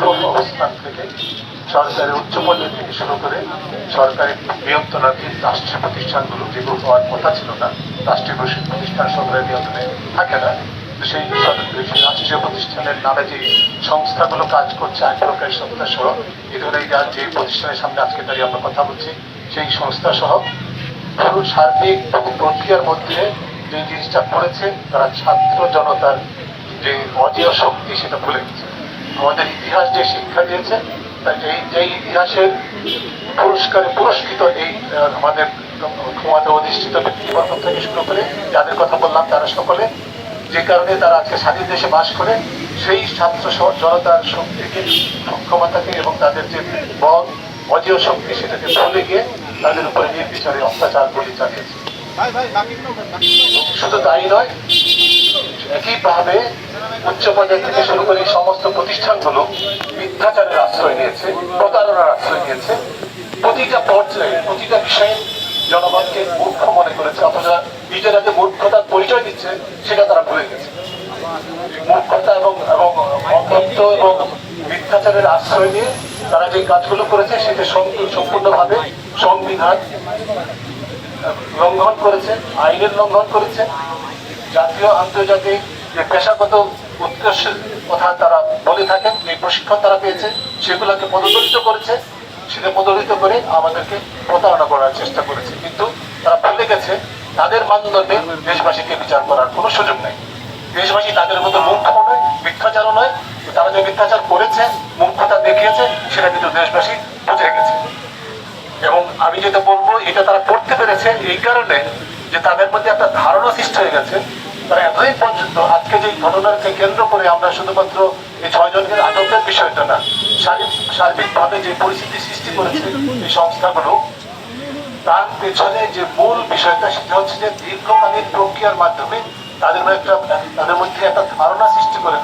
অবস্থান থেকে সরকারের উচ্চ পর্যায় থেকে শুরু করে সরকারের নিয়ন্ত্রণাধীন রাষ্ট্রীয় প্রতিষ্ঠানগুলো যেগুলো হওয়ার কথা ছিল না, রাষ্ট্রীয় প্রতিষ্ঠান সরকারের নিয়ন্ত্রণে থাকে না সেই রাষ্ট্রীয় প্রতিষ্ঠানের নামে যে সংস্থাগুলো কাজ করছে, আইন প্রকাশ সংস্থা সহ এই ধরনের যে প্রতিষ্ঠানের সামনে আজকে দাঁড়িয়ে আমরা কথা বলছি, সেই সংস্থা সহ পুরো সার্বিক প্রক্রিয়ার মধ্যে যে জিনিসটা করেছে তারা ছাত্র জনতার যে অজেয় শক্তি সেটা ভুলে গেছে। আমাদের ইতিহাস যে শিক্ষা দিয়েছে এই যে ইতিহাসের পুরস্কারে পুরস্কৃত এই আমাদের ক্ষমতা অধিষ্ঠিত ব্যক্তিবর্গ থেকে শুরু করে যাদের কথা বললাম তারা সকলে, যে কারণে তারা আজকে স্বাধীন দেশে বাস করে, সেই ছাত্র জনতার শক্তিকে, সক্ষমতাকে এবং তাদের যে বল, অজেয় শক্তি সেটাকে ভুলে গিয়ে তাদের উপরে নির্বিচারে অত্যাচার গুলি চালিয়েছে। শুধু তাই নয় একইভাবে উচ্চ পর্যায় থেকে শুরু করে সমস্ত প্রতিষ্ঠানগুলো মিথ্যাচারের আশ্রয় নিয়েছে, প্রতারণার আশ্রয় নিয়েছে। প্রতিটা পর্যায়ে, প্রতিটা বিষয়ে জনগণকে মূর্খ মনে করেছে, অথচ নিজেরা যে মূর্খতার পরিচয় দিচ্ছে, সেটা তারা ভুলে গেছে। মূর্খতা এবং এবং অতত্ব এবং মিথ্যাচারের আশ্রয় নিয়ে তারা যে কাজগুলো করেছে, সেটা সম্পূর্ণ- সম্পূর্ণভাবে সংবিধান লঙ্ঘন করেছে, আইনের লঙ্ঘন করেছে। জাতীয় আন্তর্জাতিক যে পেশাগত উৎকর্ষের কথা তারা বলে থাকেন, যে প্রশিক্ষণ তারা পেয়েছে, সেগুলোকে পদদলিত করেছে। সেটা পদদলিত করে আমাদেরকে প্রতারণা করার চেষ্টা করেছে। কিন্তু তারা ভুলে গেছে, তাদের মানদণ্ডে দেশবাসীকে বিচার করার কোনো সুযোগ নেই। দেশবাসী তাদের মতো মূর্খও নয়, মিথ্যাচারও নয়। তারা যে মিথ্যাচার করেছে, মূর্খতা দেখিয়েছে, সেটা কিন্তু দেশবাসী বুঝে গেছে। এবং আমি যেটা বলব, এটা তারা করতে পেরেছে এই কারণে যে তাদের মধ্যে একটা ধারণা সৃষ্টি হয়ে গেছে তারা এতদিন পর্যন্ত আজকে যে ঘটনাকে কেন্দ্র করে আমরা শুধুমাত্র এই আটকের বিষয়টা না সার্বিক সার্বিকভাবে যে পরিস্থিতি সৃষ্টি করেছে এই সংস্থাগুলো, তার পেছনে যে মূল বিষয়টা সেটা হচ্ছে যে দীর্ঘকালীন প্রক্রিয়ার মাধ্যমে তাদের একটা, তাদের মধ্যে একটা ধারণা সৃষ্টি করে